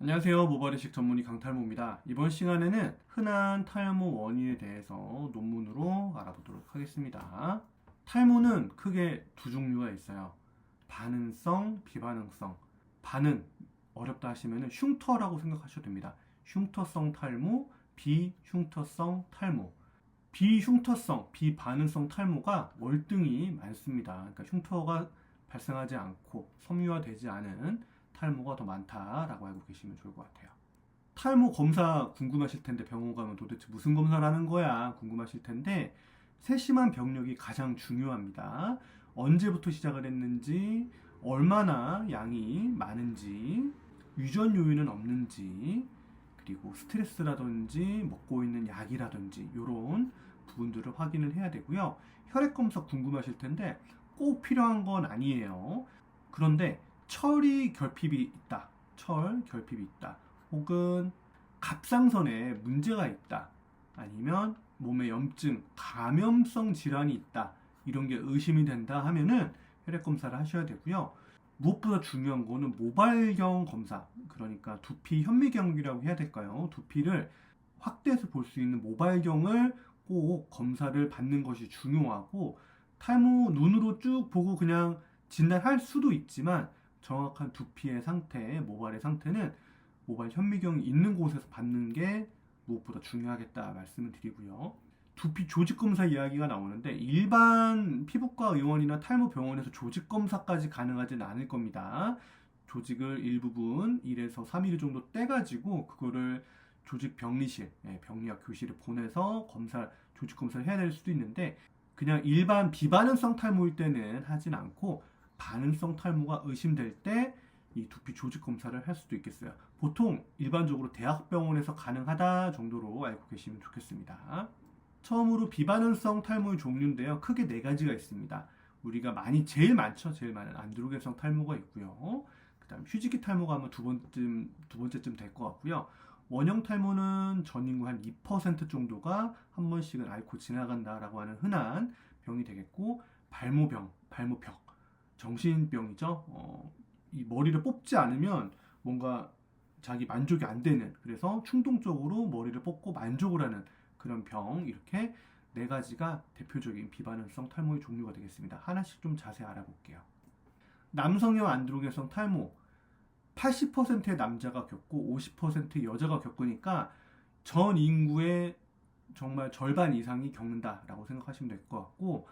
안녕하세요. 모발이식 전문의 강탈모입니다. 이번 시간에는 흔한 탈모 원인에 대해서 논문으로 알아보도록 하겠습니다. 탈모는 크게 두 종류가 있어요. 반응성, 비반응성. 반응 어렵다 하시면 흉터라고 생각하셔도 됩니다. 흉터성 탈모, 비흉터성 탈모. 비흉터성, 비반응성 탈모가 월등히 많습니다. 그러니까 흉터가 발생하지 않고 섬유화되지 않은 탈모가 더 많다라고 알고 계시면 좋을 것 같아요. 탈모 검사 궁금하실 텐데 병원 가면 도대체 무슨 검사를 하는 거야 궁금하실 텐데 세심한 병력이 가장 중요합니다. 언제부터 시작을 했는지, 얼마나 양이 많은지, 유전 요인은 없는지, 그리고 스트레스라든지 먹고 있는 약이라든지 이런 부분들을 확인을 해야 되고요. 혈액 검사 궁금하실 텐데 꼭 필요한 건 아니에요. 그런데 철이 결핍이 있다. 철 결핍이 있다. 혹은 갑상선에 문제가 있다. 아니면 몸에 염증, 감염성 질환이 있다. 이런 게 의심이 된다 하면은 혈액 검사를 하셔야 되고요. 무엇보다 중요한 거는 모발경 검사. 그러니까 두피 현미경이라고 해야 될까요? 두피를 확대해서 볼 수 있는 모발경을 꼭 검사를 받는 것이 중요하고 탈모 눈으로 쭉 보고 그냥 진단할 수도 있지만 정확한 두피의 상태, 모발의 상태는 모발 현미경이 있는 곳에서 받는 게 무엇보다 중요하겠다 말씀을 드리고요. 두피 조직 검사 이야기가 나오는데 일반 피부과 의원이나 탈모 병원에서 조직 검사까지 가능하지는 않을 겁니다. 조직을 일부분 1에서 3mm 정도 떼가지고 그거를 조직 병리실, 예, 병리학 교실에 보내서 검사, 조직 검사를 해야 될 수도 있는데 그냥 일반 비반응성 탈모일 때는 하진 않고 반응성 탈모가 의심될 때 이 두피 조직 검사를 할 수도 있겠어요. 보통 일반적으로 대학병원에서 가능하다 정도로 알고 계시면 좋겠습니다. 처음으로 비반응성 탈모의 종류인데요. 크게 네 가지가 있습니다. 우리가 많이 제일 많죠. 제일 많은 안드로겐성 탈모가 있고요. 그다음 휴지기 탈모가 아마 두 번쯤 두 번째쯤 될 것 같고요. 원형 탈모는 전 인구 한 2% 정도가 한 번씩은 앓고 지나간다라고 하는 흔한 병이 되겠고 발모병, 발모벽, 정신병이죠. 어, 이 머리를 뽑지 않으면 뭔가 자기 만족이 안 되는 그래서 충동적으로 머리를 뽑고 만족을 하는 그런 병 이렇게 네 가지가 대표적인 비반응성 탈모의 종류가 되겠습니다. 하나씩 좀 자세히 알아볼게요. 남성형 안드로겐성 탈모 80%의 남자가 겪고 50%의 여자가 겪으니까 전 인구의 정말 절반 이상이 겪는다라고 생각하시면 될 것 같고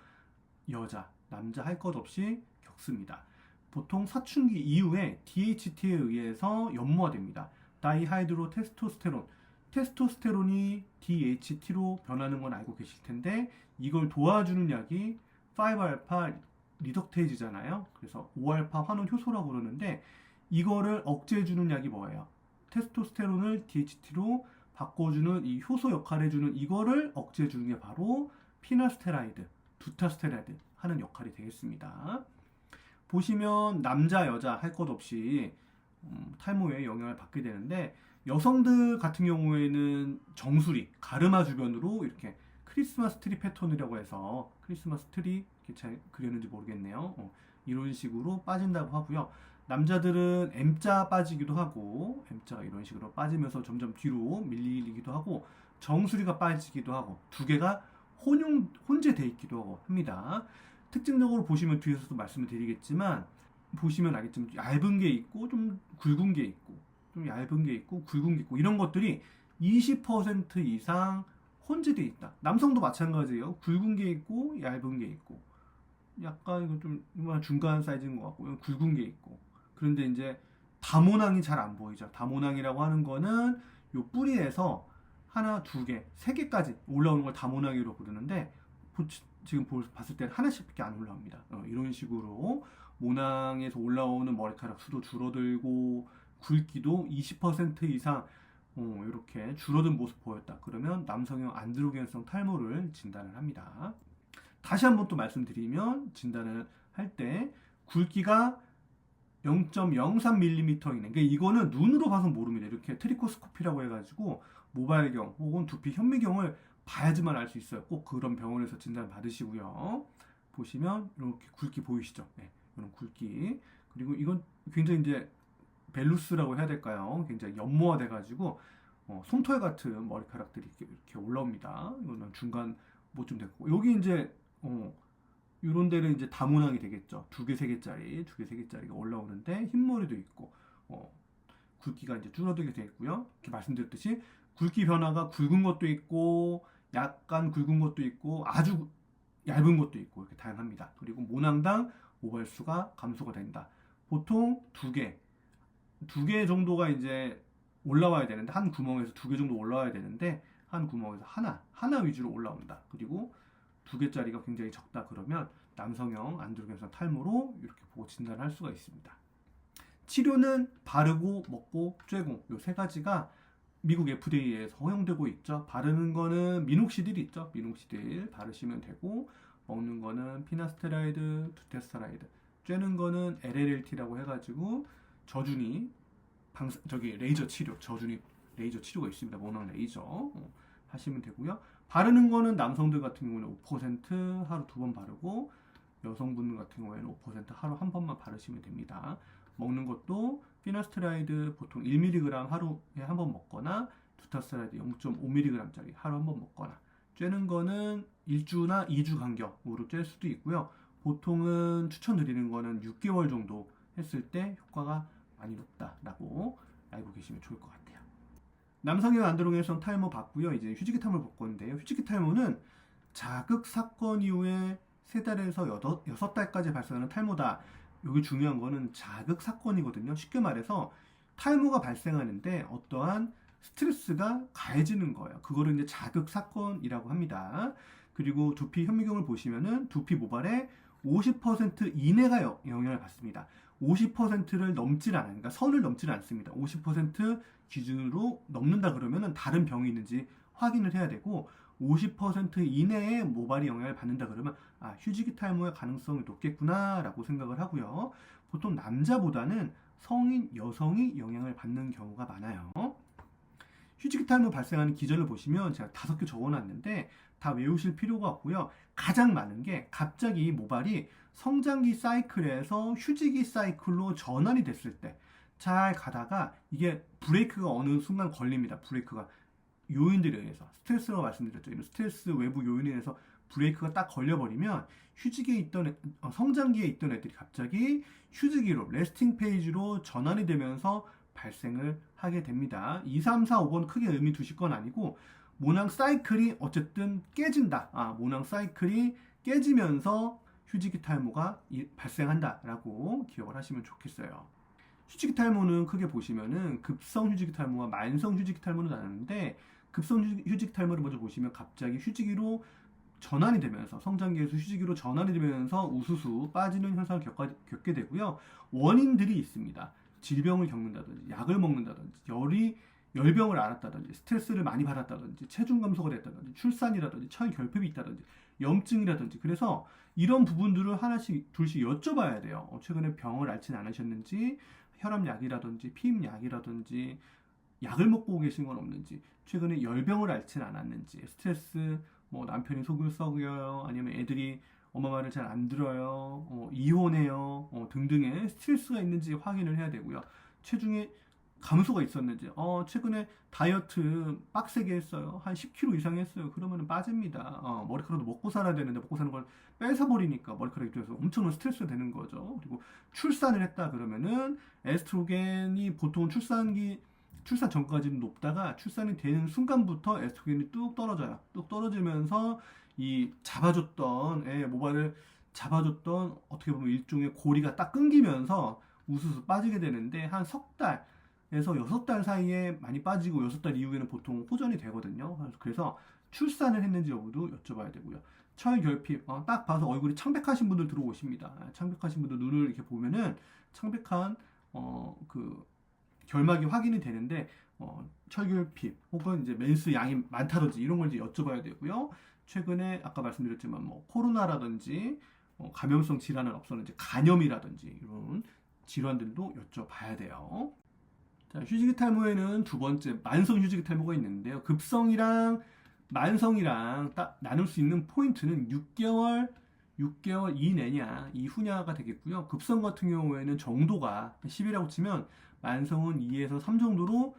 여자, 남자 할 것 없이 겪습니다. 보통 사춘기 이후에 DHT에 의해서 연모화됩니다. 다이하이드로 테스토스테론. 테스토스테론이 DHT로 변하는 건 알고 계실 텐데 이걸 도와주는 약이 5알파 리덕테이즈잖아요. 그래서 5알파 환원 효소라고 그러는데 이거를 억제해 주는 약이 뭐예요? 테스토스테론을 DHT로 바꿔주는 이 효소 역할을 해주는 이거를 억제해 주는 게 바로 피나스테라이드, 두타스테라이드 하는 역할이 되겠습니다. 보시면 남자 여자 할 것 없이 음, 탈모에 영향을 받게 되는데 여성들 같은 경우에는 정수리 가르마 주변으로 이렇게 크리스마스 트리 패턴이라고 해서 크리스마스 트리 잘 그렸는지 모르겠네요. 어, 이런 식으로 빠진다고 하고요. 남자들은 M자 빠지기도 하고 M자가 이런 식으로 빠지면서 점점 뒤로 밀리기도 하고 정수리가 빠지기도 하고 두 개가 혼용 혼재돼 있기도 하고 합니다. 특징적으로 보시면 뒤에서도 말씀을 드리겠지만 보시면 알겠지만 얇은 게 있고 좀 굵은 게 있고 좀 얇은 게 있고 굵은 게 있고 이런 것들이 20% 이상 혼재돼 있다. 남성도 마찬가지예요. 굵은 게 있고 얇은 게 있고 약간 이거 좀 중간 사이즈인 것 같고 굵은 게 있고 그런데 이제 다모낭이 잘 안 보이죠. 다모낭이라고 하는 거는 요 뿌리에서 하나, 두 개, 세 개까지 올라오는 걸 다모낭이라고 부르는데 지금 봤을 때는 하나씩밖에 안 올라옵니다. 어, 이런 식으로 모낭에서 올라오는 머리카락 수도 줄어들고 굵기도 20% 이상 어, 이렇게 줄어든 모습 보였다. 그러면 남성형 안드로겐성 탈모를 진단을 합니다. 다시 한번 또 말씀드리면 진단을 할 때 굵기가 0.03mm이네. 그러니까 이거는 눈으로 봐서 모릅니다. 이렇게 트리코스코피라고 해가지고 모발경 혹은 두피 현미경을 봐야지만 알 수 있어요. 꼭 그런 병원에서 진단 받으시고요. 보시면 이렇게 굵기 보이시죠? 네, 이런 굵기. 그리고 이건 굉장히 이제 벨루스라고 해야 될까요? 굉장히 연모화 돼가지고 어, 솜털 같은 머리카락들이 이렇게, 이렇게 올라옵니다. 이거는 중간 뭐좀 됐고 여기 이제 어, 이런 데는 이제 다문항이 되겠죠. 두 개, 세 개짜리, 두 개, 세 개짜리가 올라오는데 흰머리도 있고 어, 굵기가 이제 줄어들게 되어 있고요. 이렇게 말씀드렸듯이 굵기 변화가 굵은 것도 있고 약간 굵은 것도 있고 아주 얇은 것도 있고 이렇게 다양합니다. 그리고 모낭당 모발수가 감소가 된다. 보통 두 개, 두 개 정도가 이제 올라와야 되는데 한 구멍에서 두 개 정도 올라와야 되는데 한 구멍에서 하나, 하나 위주로 올라온다. 그리고 두 개짜리가 굉장히 적다 그러면 남성형 안드로겐성 탈모로 이렇게 보고 진단할 수가 있습니다. 치료는 바르고 먹고 쬐고 요 세 가지가 미국 FDA에서 허용되고 있죠. 바르는 거는 미녹시딜 있죠. 미녹시딜 바르시면 되고 먹는 거는 피나스테라이드, 두테스타라이드. 쬐는 거는 LLLT라고 해가지고 저준이 방 저기 레이저 치료, 저준이 레이저 치료가 있습니다. 모낭 레이저 어, 하시면 되고요. 바르는 거는 남성들 같은 경우는 5% 하루 두 번 바르고 여성분 같은 경우에는 5% 하루 한 번만 바르시면 됩니다. 먹는 것도 피나스테라이드 보통 1mg 하루에 한 번 먹거나 두타스테라이드 0.5mg짜리 하루 한 번 먹거나 쬐는 거는 1주나 2주 간격으로 쬐 수도 있고요. 보통은 추천드리는 거는 6개월 정도 했을 때 효과가 많이 높다라고 알고 계시면 좋을 것 같아요. 남성형 안드로겐성 탈모 봤고요. 이제 휴지기 탈모 볼 건데요. 휴지기 탈모는 자극 사건 이후에 3달에서 6, 6달까지 발생하는 탈모다. 여기 중요한 거는 자극 사건이거든요. 쉽게 말해서 탈모가 발생하는데 어떠한 스트레스가 가해지는 거예요. 그거를 이제 자극 사건이라고 합니다. 그리고 두피 현미경을 보시면은 두피 모발에 50% 이내가 여- 영향을 받습니다. 50%를 넘질 않아요. 그러니까 선을 넘질 않습니다. 50% 기준으로 넘는다 그러면은 다른 병이 있는지 확인을 해야 되고 50% 이내에 모발이 영향을 받는다 그러면 아 휴지기 탈모의 가능성이 높겠구나라고 생각을 하고요. 보통 남자보다는 성인 여성이 영향을 받는 경우가 많아요. 휴지기 탈모 발생하는 기전을 보시면 제가 다섯 개 적어놨는데 다 외우실 필요가 없고요. 가장 많은 게 갑자기 모발이 성장기 사이클에서 휴지기 사이클로 전환이 됐을 때 잘 가다가 이게 브레이크가 어느 순간 걸립니다. 브레이크가 요인들에 의해서 스트레스라고 말씀드렸죠. 이런 스트레스 외부 요인에 의해서 브레이크가 딱 걸려버리면 휴지기에 있던 애- 어, 성장기에 있던 애들이 갑자기 휴지기로 레스팅 페이지로 전환이 되면서 발생을 하게 됩니다. 2, 3, 4, 5번 크게 의미 두실 건 아니고 모낭 사이클이 어쨌든 깨진다. 아, 모낭 사이클이 깨지면서 휴지기 탈모가 이- 발생한다라고 기억을 하시면 좋겠어요. 휴지기 탈모는 크게 보시면은 급성 휴지기 탈모와 만성 휴지기 탈모는 나누는데 급성 휴- 휴지기 탈모를 먼저 보시면 갑자기 휴지기로 전환이 되면서 성장기에서 휴지기로 전환이 되면서 우수수 빠지는 현상을 겪, 겪게 되고요. 원인들이 있습니다. 질병을 겪는다든지 약을 먹는다든지 열이 열병을 앓았다든지 스트레스를 많이 받았다든지 체중 감소가 됐다든지 출산이라든지 철결핍이 있다든지 염증이라든지 그래서 이런 부분들을 하나씩 둘씩 여쭤봐야 돼요. 어, 최근에 병을 앓지는 않으셨는지 혈압약이라든지 피임약이라든지 약을 먹고 계신 건 없는지 최근에 열병을 앓지는 않았는지 스트레스 뭐 남편이 속을 썩여요 아니면 애들이 엄마 말을 잘 안 들어요 어, 이혼해요 어, 등등의 스트레스가 있는지 확인을 해야 되고요. 체중에 감소가 있었는지 어 최근에 다이어트 빡세게 했어요. 한 10kg 이상 했어요. 그러면 빠집니다. 어, 머리카락도 먹고 살아야 되는데 먹고 사는 걸 뺏어버리니까 머리카락이 돼서 엄청난 스트레스가 되는 거죠. 그리고 출산을 했다 그러면은 에스트로겐이 보통 출산기 출산 전까지는 높다가 출산이 되는 순간부터 에스트로겐이 뚝 떨어져요. 뚝 떨어지면서 이 잡아줬던 애 모발을 잡아줬던 어떻게 보면 일종의 고리가 딱 끊기면서 우수수 빠지게 되는데 한 석 달에서 여섯 달 사이에 많이 빠지고 여섯 달 이후에는 보통 호전이 되거든요. 그래서 출산을 했는지 여부도 여쭤봐야 되고요. 철결핍, 어, 딱 봐서 얼굴이 창백하신 분들 들어오십니다. 아, 창백하신 분들 눈을 이렇게 보면은 창백한 어, 그 결막이 확인이 되는데 어, 철결핍 혹은 이제 맨스 양이 많다든지 이런 걸 이제 여쭤봐야 되고요. 최근에 아까 말씀드렸지만 뭐 코로나라든지 어, 감염성 질환은 없었는지 간염이라든지 이런 질환들도 여쭤봐야 돼요. 자, 휴지기 탈모에는 두 번째 만성 휴지기 탈모가 있는데요. 급성이랑 만성이랑 딱 나눌 수 있는 포인트는 6개월 6개월 이내냐 이후냐가 되겠고요. 급성 같은 경우에는 정도가 10이라고 치면 만성은 2에서 3 정도로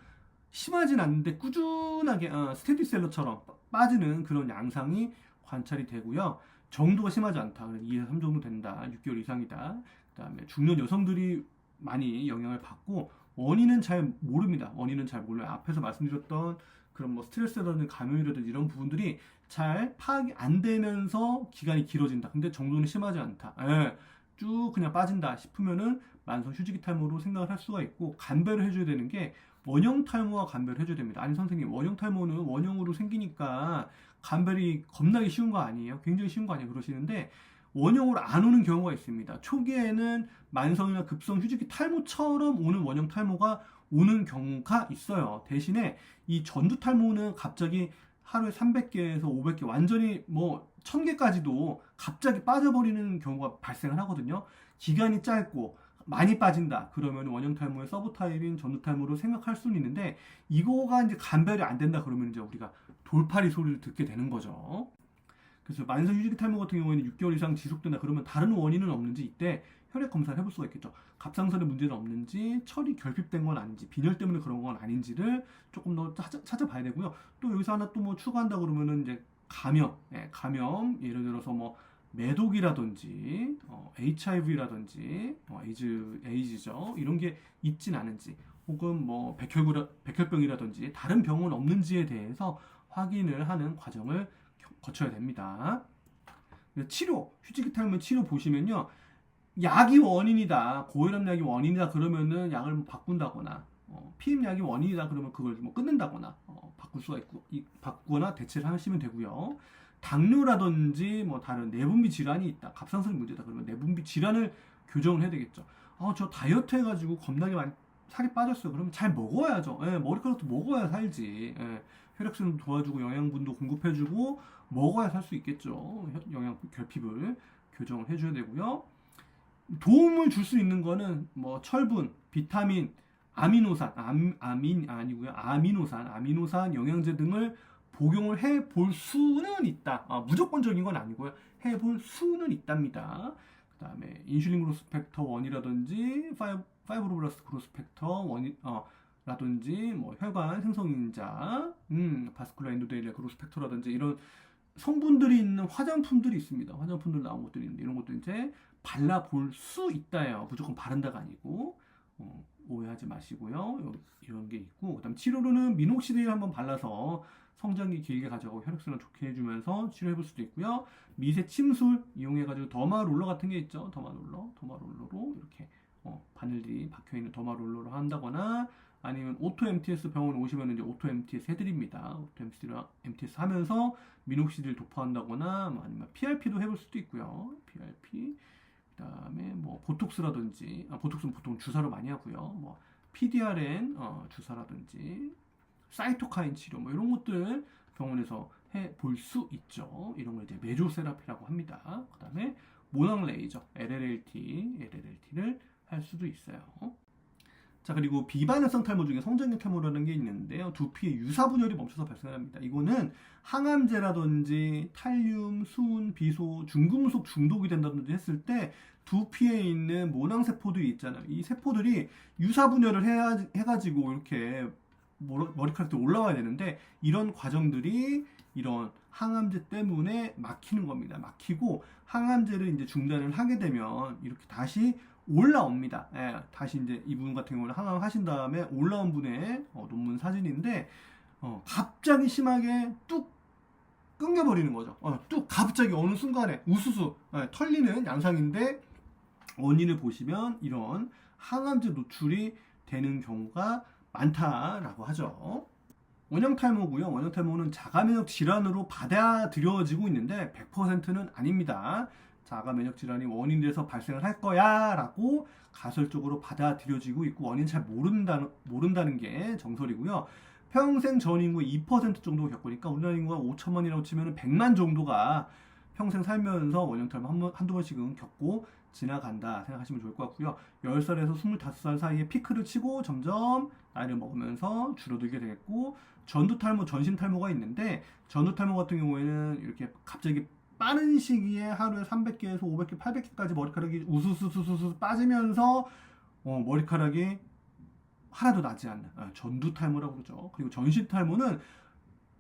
심하진 않는데 꾸준하게 어, 스테디셀러처럼 빠지는 그런 양상이 관찰이 되고요. 정도가 심하지 않다. 그래서 2에서 3 정도 된다. 6개월 이상이다. 그 다음에 중년 여성들이 많이 영향을 받고 원인은 잘 모릅니다. 원인은 잘 몰라요. 앞에서 말씀드렸던 그런 뭐 스트레스라든지 감염이라든지 이런 부분들이 잘 파악이 안 되면서 기간이 길어진다. 근데 정도는 심하지 않다. 예, 쭉 그냥 빠진다 싶으면은 만성 휴지기 탈모로 생각을 할 수가 있고 감별을 해줘야 되는 게 원형 탈모와 감별을 해줘야 됩니다. 아니 선생님 원형 탈모는 원형으로 생기니까 감별이 겁나게 쉬운 거 아니에요? 굉장히 쉬운 거 아니에요? 그러시는데 원형으로 안 오는 경우가 있습니다. 초기에는 만성이나 급성 휴지기 탈모처럼 오는 원형 탈모가 오는 경우가 있어요. 대신에 이 전두 탈모는 갑자기 하루에 300개에서 500개 완전히 뭐 1000개까지도 갑자기 빠져버리는 경우가 발생을 하거든요. 기간이 짧고 많이 빠진다. 그러면 원형 탈모의 서브 타입인 전두 탈모로 생각할 수는 있는데 이거가 이제 감별이 안 된다 그러면 이제 우리가 돌파리 소리를 듣게 되는 거죠. 그래서 만성 휴지기 탈모 같은 경우에는 6개월 이상 지속된다 그러면 다른 원인은 없는지 이때 혈액 검사를 해볼 수가 있겠죠. 갑상선에 문제는 없는지, 철이 결핍된 건 아닌지, 빈혈 때문에 그런 건 아닌지를 조금 더 찾아, 찾아봐야 되고요. 또 여기서 하나 또 뭐 추가한다 그러면은 이제 감염, 예, 감염 예를 들어서 뭐 매독이라든지 어, HIV라든지 어, 에이즈 에이즈죠. 이런 게 있진 않은지 혹은 뭐 백혈구 백혈병이라든지 다른 병은 없는지에 대해서 확인을 하는 과정을 겨- 거쳐야 됩니다. 치료 휴지기 탈모 치료 보시면요. 약이 원인이다. 고혈압 약이 원인이다. 그러면은 약을 뭐 바꾼다거나 어, 피임 약이 원인이다. 그러면 그걸 뭐 끊는다거나 어, 바꿀 수가 있고 이, 바꾸거나 대체를 하시면 되고요. 당뇨라든지 뭐 다른 내분비 질환이 있다. 갑상선이 문제다. 그러면 내분비 질환을 교정을 해야 되겠죠. 아, 저 다이어트 해가지고 겁나게 많이 살이 빠졌어요. 그러면 잘 먹어야죠. 예, 머리카락도 먹어야 살지. 예, 혈액순환도 도와주고 영양분도 공급해주고 먹어야 살 수 있겠죠. 혈- 영양 결핍을 교정을 해줘야 되고요. 도움을 줄 수 있는 거는 뭐 철분, 비타민, 아미노산, 암, 아민 아니고요. 아미노산, 아미노산 영양제 등을 복용을 해 볼 수는 있다. 아, 무조건적인 건 아니고요. 해 볼 수는 있답니다. 그 다음에 인슐린 그로스 팩터 1이라든지 파이, 파이브로블라스트 그로스 팩터 1, 어, 라든지 뭐 혈관 생성인자, 음, 바스쿨라 엔도데일리아 그로스 팩터라든지 이런 성분들이 있는 화장품들이 있습니다. 화장품들 나온 것들이 있는데 이런 것도 이제 발라 볼 수 있다요. 무조건 바른다가 아니고 어, 오해하지 마시고요. 요- 이런 게 있고 그다음 치료로는 미녹시딜 한번 발라서 성장기 길게 가져가고 혈액순환 좋게 해주면서 치료해볼 수도 있고요. 미세 침술 이용해가지고 더마 롤러 같은 게 있죠. 더마 롤러, 더마 롤러로 이렇게 어, 바늘이 박혀있는 더마 롤러로 한다거나 아니면 오토 MTS 병원 오시면 이제 오토 MTS 해드립니다. 오토 MTS 하면서 미녹시딜 도포한다거나 뭐 아니면 PRP도 해볼 수도 있고요. PRP 그다음에 뭐 보톡스라든지 아, 보톡스는 보통 주사로 많이 하고요. 뭐 PDRN 어, 주사라든지 사이토카인 치료 뭐 이런 것들 병원에서 해 볼 수 있죠. 이런 걸 이제 메조세라피라고 합니다. 그다음에 모낭 레이저 LLLT, LLLT를 할 수도 있어요. 자 그리고 비반응성 탈모 중에 성장기 탈모라는 게 있는데요. 두피의 유사 분열이 멈춰서 발생합니다. 이거는 항암제라든지 탈륨, 수은, 비소, 중금속 중독이 된다든지 했을 때 두피에 있는 모낭 세포들이 있잖아요. 이 세포들이 유사 분열을 해가지고 이렇게 머리카락도 올라와야 되는데 이런 과정들이 이런 항암제 때문에 막히는 겁니다. 막히고 항암제를 이제 중단을 하게 되면 이렇게 다시 올라옵니다. 예, 다시 이제 이분 같은 경우는 항암 하신 다음에 올라온 분의 어, 논문 사진인데 어, 갑자기 심하게 뚝 끊겨버리는 거죠. 어, 뚝 갑자기 어느 순간에 우수수 예, 털리는 양상인데 원인을 보시면 이런 항암제 노출이 되는 경우가 많다라고 하죠. 원형 탈모고요. 원형 탈모는 자가 면역 질환으로 받아들여지고 있는데 100%는 아닙니다. 자가 면역 질환이 원인돼서 발생을 할 거야라고 가설적으로 받아들여지고 있고 원인 잘 모른다는 모른다는 게 정설이고요. 평생 전 인구의 2% 정도 겪으니까 우리나라 인구가 5천만이라고 치면 100만 정도가 평생 살면서 원형 탈모 한 번, 한두 번씩은 겪고 지나간다 생각하시면 좋을 것 같고요. 10살에서 25살 사이에 피크를 치고 점점 나이를 먹으면서 줄어들게 되겠고 전두 탈모, 전신 탈모가 있는데 전두 탈모 같은 경우에는 이렇게 갑자기 빠른 시기에 하루에 300개에서 500개, 800개까지 머리카락이 우수수수수수 빠지면서 어, 머리카락이 하나도 나지 않는 어, 전두 탈모라고 그러죠. 그리고 전신 탈모는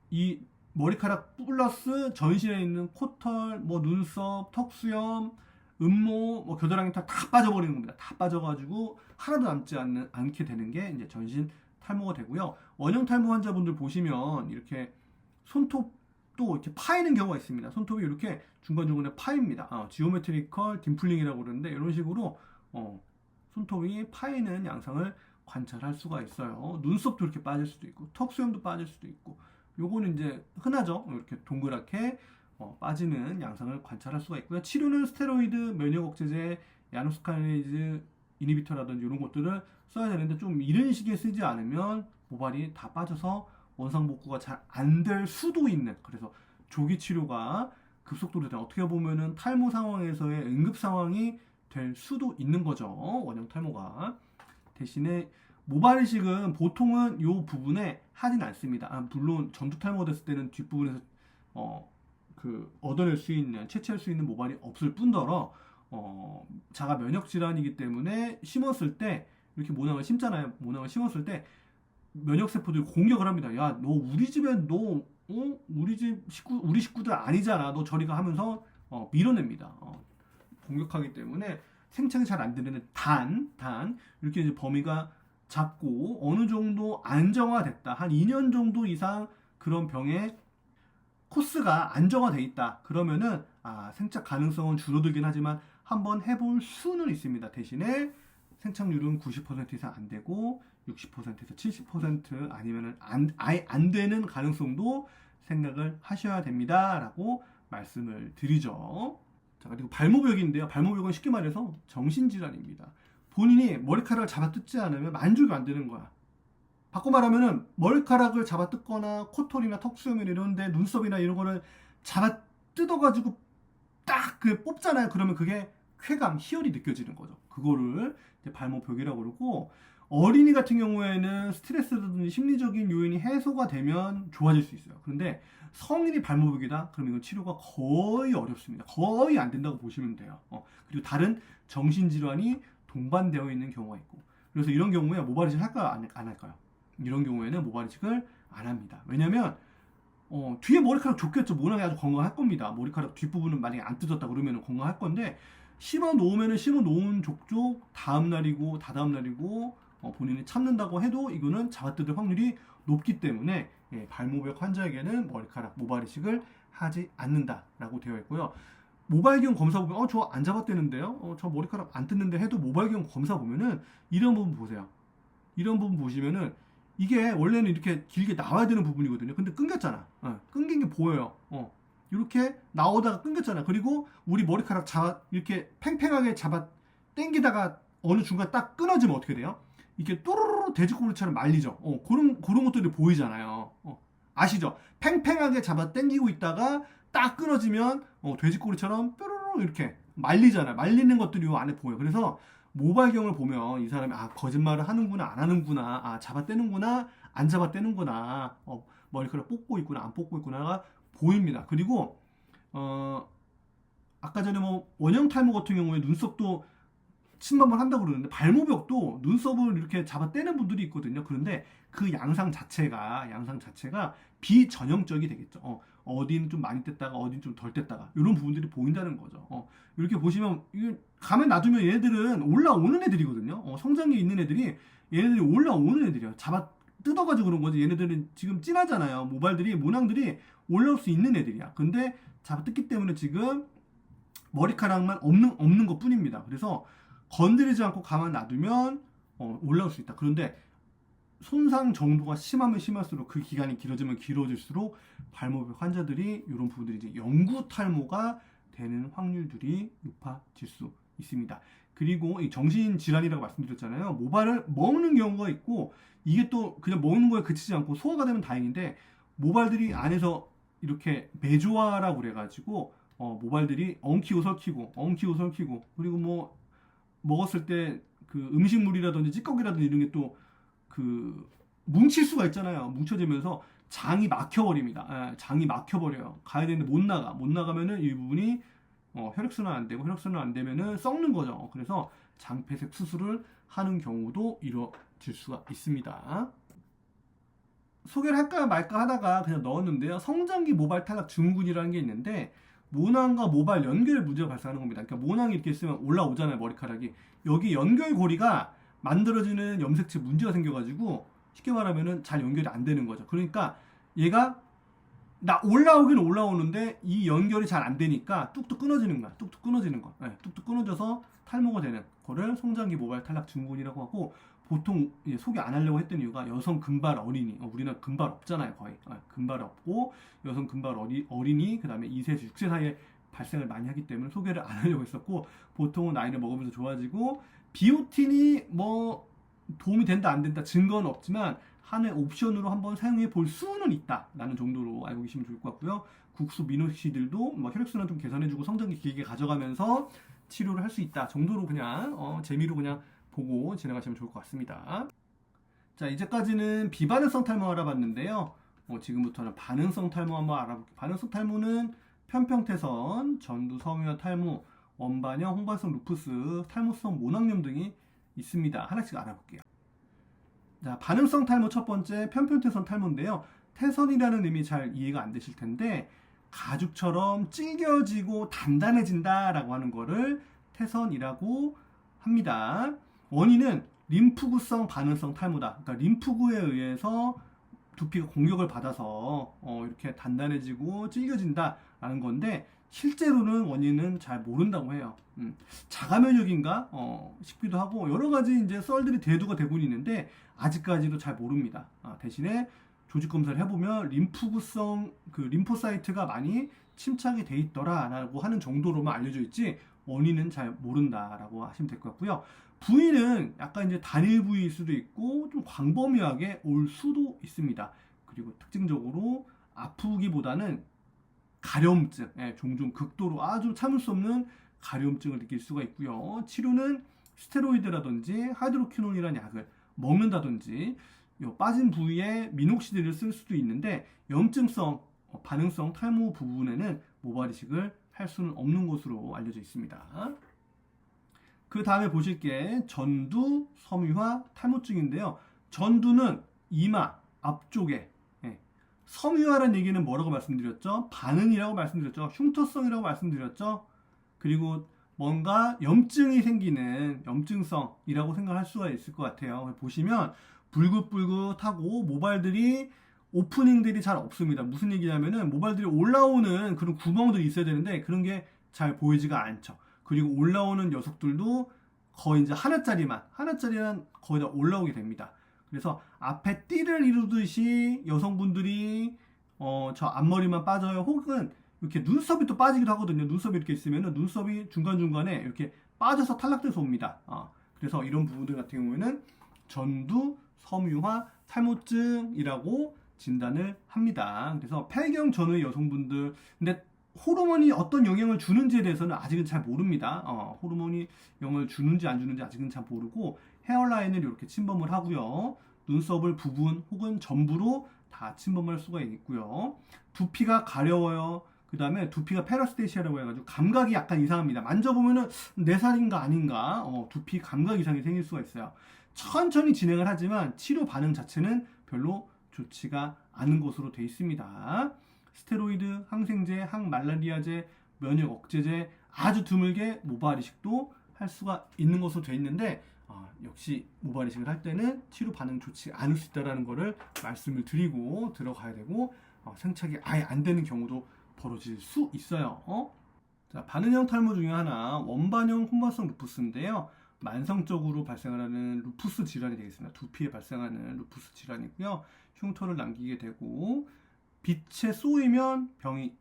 이 머리카락 플러스 전신에 있는 코털, 뭐 눈썹, 턱수염, 음모, 뭐 겨드랑이 털다 빠져버리는 겁니다. 다 빠져가지고 하나도 남지 않는 않게 되는 게 이제 전신 탈모가 되고요. 원형 탈모 환자분들 보시면 이렇게 손톱도 이렇게 파이는 경우가 있습니다. 손톱이 이렇게 중간중간에 파입니다. 어, 지오메트리컬 딤플링이라고 그러는데 이런 식으로 어, 손톱이 파이는 양상을 관찰할 수가 있어요. 눈썹도 이렇게 빠질 수도 있고 턱수염도 빠질 수도 있고 요거는 이제 흔하죠. 이렇게 동그랗게 어, 빠지는 양상을 관찰할 수가 있고요. 치료는 스테로이드, 면역 억제제, 야노스카네이즈 이니비터라든지 이런 것들을 써야 되는데 좀 이런 식의 쓰지 않으면 모발이 다 빠져서 원상 복구가 잘 안 될 수도 있는 그래서 조기 치료가 급속도로 되는 어떻게 보면은 탈모 상황에서의 응급 상황이 될 수도 있는 거죠. 원형 탈모가 대신에 모발 이식은 보통은 요 부분에 하진 않습니다. 아, 물론 전두 탈모 됐을 때는 뒷부분에서 어, 그 얻어낼 수 있는 채취할 수 있는 모발이 없을 뿐더러 어, 자가 면역 질환이기 때문에 심었을 때 이렇게 모낭을 심잖아요. 모낭을 심었을 때 면역 세포들이 공격을 합니다. 야, 너 우리 집에 너 어? 우리 집 식구 우리 식구들 아니잖아. 너 저리 가 하면서 어, 밀어냅니다. 어, 공격하기 때문에 생착이 잘 안 되는 단, 단 이렇게 이제 범위가 작고 어느 정도 안정화됐다. 한 2년 정도 이상 그런 병에 코스가 안정화돼 있다. 그러면은 아, 생착 가능성은 줄어들긴 하지만 한번 해볼 수는 있습니다. 대신에 생착률은 90% 이상 안 되고 60%에서 70% 아니면은 안, 아예 안 되는 가능성도 생각을 하셔야 됩니다라고 말씀을 드리죠. 자, 그리고 발모벽인데요. 발모벽은 쉽게 말해서 정신질환입니다. 본인이 머리카락을 잡아 뜯지 않으면 만족이 안 되는 거야. 바꿔 말하면은 머리카락을 잡아 뜯거나 코털이나 턱수염이나 이런데 눈썹이나 이런 거를 잡아 뜯어가지고 딱 그 뽑잖아요. 그러면 그게 쾌감, 희열이 느껴지는 거죠. 그거를 이제 발모벽이라고 그러고 어린이 같은 경우에는 스트레스라든지 심리적인 요인이 해소가 되면 좋아질 수 있어요. 그런데 성인이 발모벽이다? 그러면 이건 치료가 거의 어렵습니다. 거의 안 된다고 보시면 돼요. 어, 그리고 다른 정신질환이 동반되어 있는 경우가 있고. 그래서 이런 경우에 모발이식 할까요? 안, 안 할까요? 이런 경우에는 모발 이식을 안 합니다. 왜냐면 어, 뒤에 머리카락 좋겠죠. 모낭이 아주 건강할 겁니다. 머리카락 뒷부분은 만약에 안 뜯었다 그러면 건강할 건데 심어 놓으면은 심어 놓은 족족 다음 날이고 다다음 날이고 어, 본인이 참는다고 해도 이거는 잡아뜯을 확률이 높기 때문에 예, 발모벽 환자에게는 머리카락 모발 이식을 하지 않는다라고 되어 있고요. 모발경 검사 보면 어 저 안 잡았대는데요. 어, 저 머리카락 안 뜯는데 해도 모발경 검사 보면은 이런 부분 보세요. 이런 부분 보시면은 이게 원래는 이렇게 길게 나와야 되는 부분이거든요. 근데 끊겼잖아. 어, 끊긴 게 보여요. 어, 이렇게 나오다가 끊겼잖아. 그리고 우리 머리카락 잡아 이렇게 팽팽하게 잡아 당기다가 어느 중간 딱 끊어지면 어떻게 돼요? 이렇게 또르르 돼지꼬리처럼 말리죠. 어, 그런 그런 것들이 보이잖아요. 어, 아시죠? 팽팽하게 잡아 당기고 있다가 딱 끊어지면 어, 돼지꼬리처럼 뾰로로 이렇게 말리잖아요. 말리는 것들이 요 안에 보여. 그래서 모발경을 보면 이 사람이 아 거짓말을 하는구나 안 하는구나 아 잡아 떼는구나 안 잡아 떼는구나 어, 머리카락 뽑고 있구나 안 뽑고 있구나가 보입니다. 그리고 어 아까 전에 뭐 원형 탈모 같은 경우에 눈썹도 침범을 한다고 그러는데 발모벽도 눈썹을 이렇게 잡아 떼는 분들이 있거든요. 그런데 그 양상 자체가 양상 자체가 비전형적이 되겠죠. 어, 어디는 좀 많이 뗐다가 어디는 좀 덜 뗐다가 이런 부분들이 보인다는 거죠. 어, 이렇게 보시면 가면 놔두면 얘네들은 올라오는 애들이거든요. 어, 성장기 있는 애들이 얘네들이 올라오는 애들이야. 잡아 뜯어가지고 그런 거지. 얘네들은 지금 진하잖아요. 모발들이 모낭들이 올라올 수 있는 애들이야. 근데 잡아 뜯기 때문에 지금 머리카락만 없는 없는 것 뿐입니다. 그래서 건드리지 않고 가만 놔두면 어, 올라올 수 있다. 그런데 손상 정도가 심하면 심할수록 그 기간이 길어지면 길어질수록 발모벽 환자들이 이런 부분들이 이제 영구 탈모가 되는 확률들이 높아질 수 있습니다. 그리고 이 정신 질환이라고 말씀드렸잖아요. 모발을 먹는 경우가 있고 이게 또 그냥 먹는 거에 그치지 않고 소화가 되면 다행인데 모발들이 안에서 이렇게 매조화라고 그래가지고 어, 모발들이 엉키고 설키고 엉키고 설키고 그리고 뭐 먹었을 때 그 음식물이라든지 찌꺼기라든지 이런 게또 그 뭉칠 수가 있잖아요. 뭉쳐지면서 장이 막혀버립니다. 예, 장이 막혀버려요. 가야 되는데 못 나가. 못 나가면은 이 부분이 어, 혈액순환 안 되고 혈액순환 안 되면은 썩는 거죠. 그래서 장폐색 수술을 하는 경우도 이루어질 수가 있습니다. 소개를 할까 말까 하다가 그냥 넣었는데요. 성장기 모발 탈락 증후군이라는 게 있는데 모낭과 모발 연결 문제가 발생하는 겁니다. 그러니까 모낭이 이렇게 있으면 올라오잖아요, 머리카락이. 여기 연결 고리가 만들어지는 염색체 문제가 생겨가지고 쉽게 말하면은 잘 연결이 안 되는 거죠. 그러니까 얘가 나 올라오긴 올라오는데 이 연결이 잘 안 되니까 뚝뚝 끊어지는 거야. 뚝뚝 끊어지는 거. 네, 뚝뚝 끊어져서 탈모가 되는 거를 성장기 모발 탈락 증후군이라고 하고 보통 소개 안 하려고 했던 이유가 여성 금발 어린이 어, 우리는 금발 없잖아요 거의 어, 금발 없고 여성 금발 어리, 어린이 그 다음에 2세에서 6세 사이에 발생을 많이 하기 때문에 소개를 안 하려고 했었고 보통은 나이를 먹으면서 좋아지고 비오틴이 뭐 도움이 된다 안 된다 증거는 없지만 한해 옵션으로 한번 사용해 볼 수는 있다라는 정도로 알고 계시면 좋을 것 같고요 국수 미노시들도 뭐 혈액순환 좀 개선해주고 성장기 길게 가져가면서 치료를 할 수 있다 정도로 그냥 어, 재미로 그냥 보고 지나가시면 좋을 것 같습니다. 자, 이제까지는 비반응성 탈모 알아봤는데요. 어, 지금부터는 반응성 탈모 한번 알아볼게요. 반응성 탈모는 편평태선, 전두 섬유화 탈모, 원반형, 홍반성 루푸스, 탈모성 모낭염 등이 있습니다. 하나씩 알아볼게요. 자, 반응성 탈모 첫 번째 편평태선 탈모인데요. 태선이라는 의미 잘 이해가 안 되실 텐데 가죽처럼 찔겨지고 단단해진다라고 하는 거를 태선이라고 합니다. 원인은 림프구성 반응성 탈모다. 그러니까 림프구에 의해서 두피가 공격을 받아서 어, 이렇게 단단해지고 찔겨진다라는 건데 실제로는 원인은 잘 모른다고 해요. 음, 자가 면역인가 어, 싶기도 하고 여러 가지 이제 썰들이 대두가 되고 있는데 아직까지도 잘 모릅니다. 아, 대신에 조직 검사를 해보면 림프구성 그 림포사이트가 많이 침착이 돼 있더라라고 하는 정도로만 알려져 있지 원인은 잘 모른다라고 하시면 될 것 같고요. 부위는 약간 이제 단일 부위일 수도 있고 좀 광범위하게 올 수도 있습니다. 그리고 특징적으로 아프기보다는 가려움증, 예, 종종 극도로 아주 참을 수 없는 가려움증을 느낄 수가 있고요. 치료는 스테로이드라든지 하이드로퀴논이라는 약을 먹는다든지 요 빠진 부위에 미녹시딜을 쓸 수도 있는데 염증성, 어, 반응성 탈모 부분에는 모발 이식을 할 수는 없는 것으로 알려져 있습니다. 그 다음에 보실 게 전두 섬유화 탈모증인데요. 전두는 이마 앞쪽에 예. 섬유화라는 얘기는 뭐라고 말씀드렸죠? 반응이라고 말씀드렸죠. 흉터성이라고 말씀드렸죠. 그리고 뭔가 염증이 생기는 염증성이라고 생각할 수가 있을 것 같아요. 보시면 불긋불긋하고 모발들이 오프닝들이 잘 없습니다. 무슨 얘기냐면은 모발들이 올라오는 그런 구멍들이 있어야 되는데 그런 게 잘 보이지가 않죠. 그리고 올라오는 녀석들도 거의 이제 하나짜리만 하나짜리는 거의 다 올라오게 됩니다. 그래서 앞에 띠를 이루듯이 여성분들이 어, 저 앞머리만 빠져요. 혹은 이렇게 눈썹이 또 빠지기도 하거든요. 눈썹이 이렇게 있으면은 눈썹이 중간중간에 이렇게 빠져서 탈락돼서 옵니다. 어, 그래서 이런 부분들 같은 경우에는 전두 섬유화 탈모증이라고 진단을 합니다. 그래서 폐경 전후의 여성분들 근데 호르몬이 어떤 영향을 주는지에 대해서는 아직은 잘 모릅니다. 어, 호르몬이 영향을 주는지 안 주는지 아직은 잘 모르고 헤어라인을 이렇게 침범을 하고요. 눈썹을 부분 혹은 전부로 다 침범할 수가 있고요. 두피가 가려워요. 그 다음에 두피가 페라스테시아라고 해가지고 감각이 약간 이상합니다. 만져보면은 내 살인가 아닌가 어, 두피 감각 이상이 생길 수가 있어요. 천천히 진행을 하지만 치료 반응 자체는 별로 좋지가 않은 것으로 되어 있습니다. 스테로이드, 항생제, 항말라리아제, 면역 억제제 아주 드물게 모발 이식도 할 수가 있는 것으로 되어 있는데 어, 역시 모발 이식을 할 때는 치료 반응 좋지 않을 수 있다라는 것을 말씀을 드리고 들어가야 되고 어, 생착이 아예 안 되는 경우도 벌어질 수 있어요. 어? 자, 반응형 탈모 중에 하나 원반형 혼반성 루푸스인데요. 만성적으로 발생하는 루푸스 질환이 되겠습니다. 두피에 발생하는 루푸스 질환이고요. 흉터를 남기게 되고 빛에 쏘이면 병이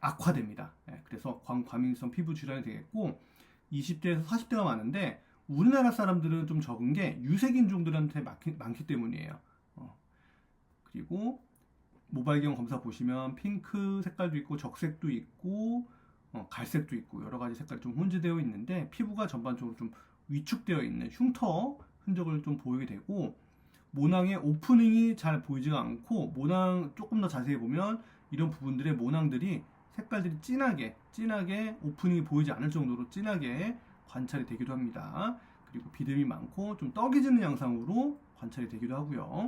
악화됩니다. 예, 그래서 광과민성 피부 질환이 되겠고 20대에서 40대가 많은데 우리나라 사람들은 좀 적은 게 유색인종들한테 많기, 많기 때문이에요. 어. 그리고 모발경 검사 보시면 핑크 색깔도 있고 적색도 있고 어, 갈색도 있고 여러 가지 색깔이 좀 혼재되어 있는데 피부가 전반적으로 좀 위축되어 있는 흉터 흔적을 좀 보이게 되고 모낭의 오프닝이 잘 보이지가 않고 모낭 조금 더 자세히 보면 이런 부분들의 모낭들이 색깔들이 진하게 진하게 오프닝이 보이지 않을 정도로 진하게 관찰이 되기도 합니다. 그리고 비듬이 많고 좀 떡이지는 양상으로 관찰이 되기도 하고요.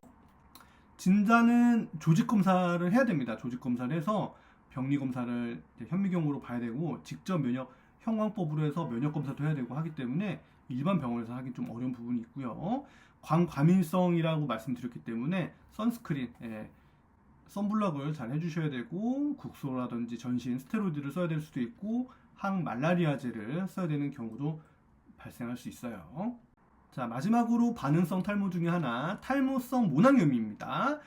진단은 조직 검사를 해야 됩니다. 조직 검사를 해서 병리 검사를 현미경으로 봐야 되고 직접 면역 형광법으로 해서 면역 검사도 해야 되고 하기 때문에 일반 병원에서 하기 좀 어려운 부분이 있고요. 광과민성이라고 말씀드렸기 때문에 선스크린, 예, 선블럭을 잘 해주셔야 되고 국소라든지 전신 스테로이드를 써야 될 수도 있고 항말라리아제를 써야 되는 경우도 발생할 수 있어요. 자 마지막으로 반응성 탈모 중에 하나 탈모성 모낭염입니다.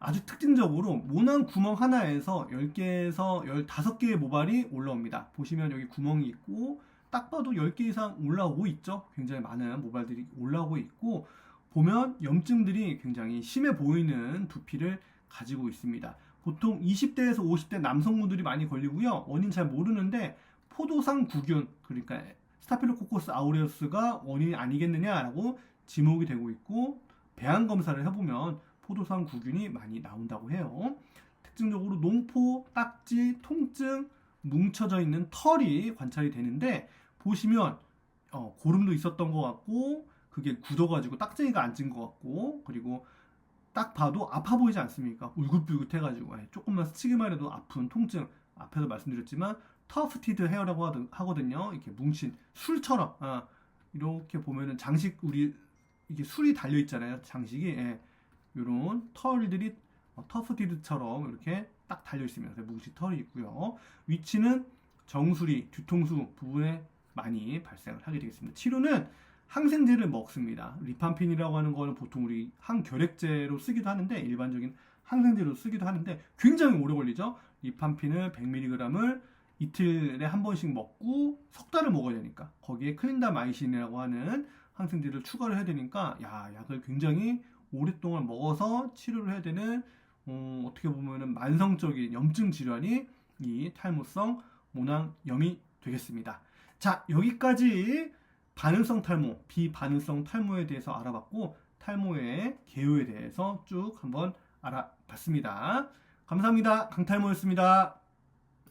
아주 특징적으로 모낭 구멍 하나에서 10개에서 15개의 모발이 올라옵니다. 보시면 여기 구멍이 있고 딱 봐도 10개 이상 올라오고 있죠. 굉장히 많은 모발들이 올라오고 있고 보면 염증들이 굉장히 심해 보이는 두피를 가지고 있습니다. 보통 20대에서 50대 남성분들이 많이 걸리고요. 원인 잘 모르는데 포도상 구균 그러니까 스타필로코코스 아우레우스가 원인이 아니겠느냐라고 지목이 되고 있고 배양 검사를 해보면 포도상 구균이 많이 나온다고 해요. 특징적으로 농포, 딱지, 통증, 뭉쳐져 있는 털이 관찰이 되는데 보시면 어, 고름도 있었던 것 같고 그게 굳어가지고 딱쟁이가 안찐것 같고 그리고 딱 봐도 아파 보이지 않습니까? 울긋불긋해가지고 예, 조금만 스치기만 해도 아픈 통증 앞에서 말씀드렸지만 터프티드 헤어라고 하거든요. 이렇게 뭉친 술처럼 아, 이렇게 보면은 장식 우리 이게 술이 달려 있잖아요. 장식이 예, 이런 털들이 어, 터프티드처럼 이렇게 딱 달려 있습니다. 뭉친 털이 있고요. 위치는 정수리, 뒤통수 부분에 많이 발생을 하게 되겠습니다. 치료는 항생제를 먹습니다. 리판핀이라고 하는 거는 보통 우리 항결핵제로 쓰기도 하는데 일반적인 항생제로 쓰기도 하는데 굉장히 오래 걸리죠. 리판핀을 100mg을 이틀에 한 번씩 먹고 석 달을 먹어야 되니까 거기에 클린다마이신이라고 하는 항생제를 추가를 해야 되니까 야 약을 굉장히 오랫동안 먹어서 치료를 해야 되는 어, 어떻게 보면은 만성적인 염증 질환이 이 탈모성 모낭염이 되겠습니다. 자 여기까지 반응성 탈모, 비반응성 탈모에 대해서 알아봤고 탈모의 개요에 대해서 쭉 한번 알아봤습니다. 감사합니다. 강탈모였습니다.